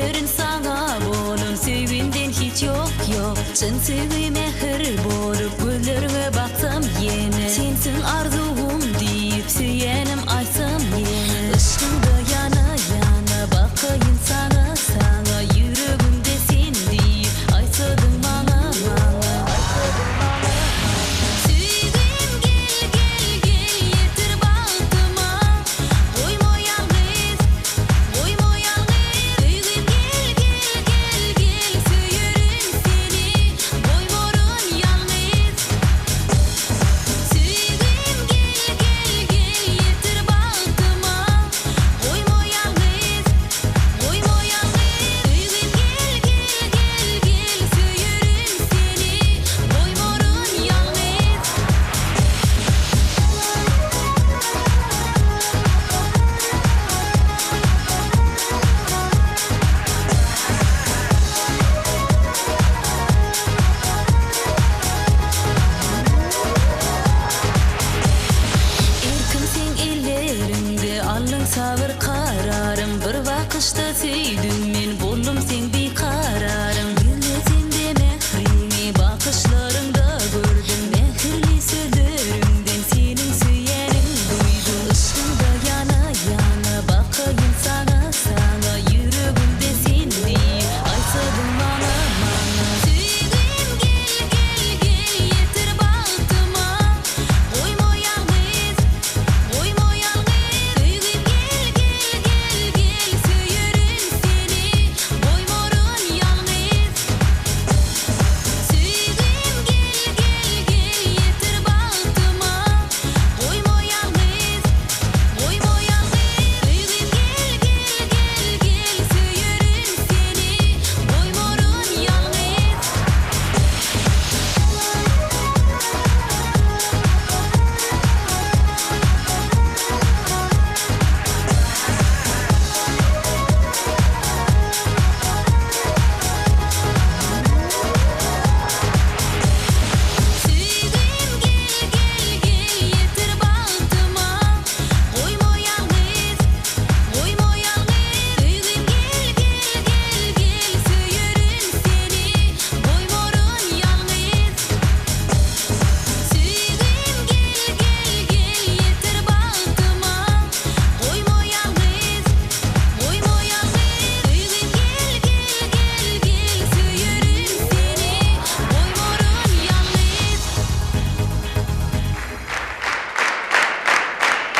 Mehrün sana bunun sevindin. Hiç yok yok. Çın sevi mehr bolup güllerine bak. sabır kal.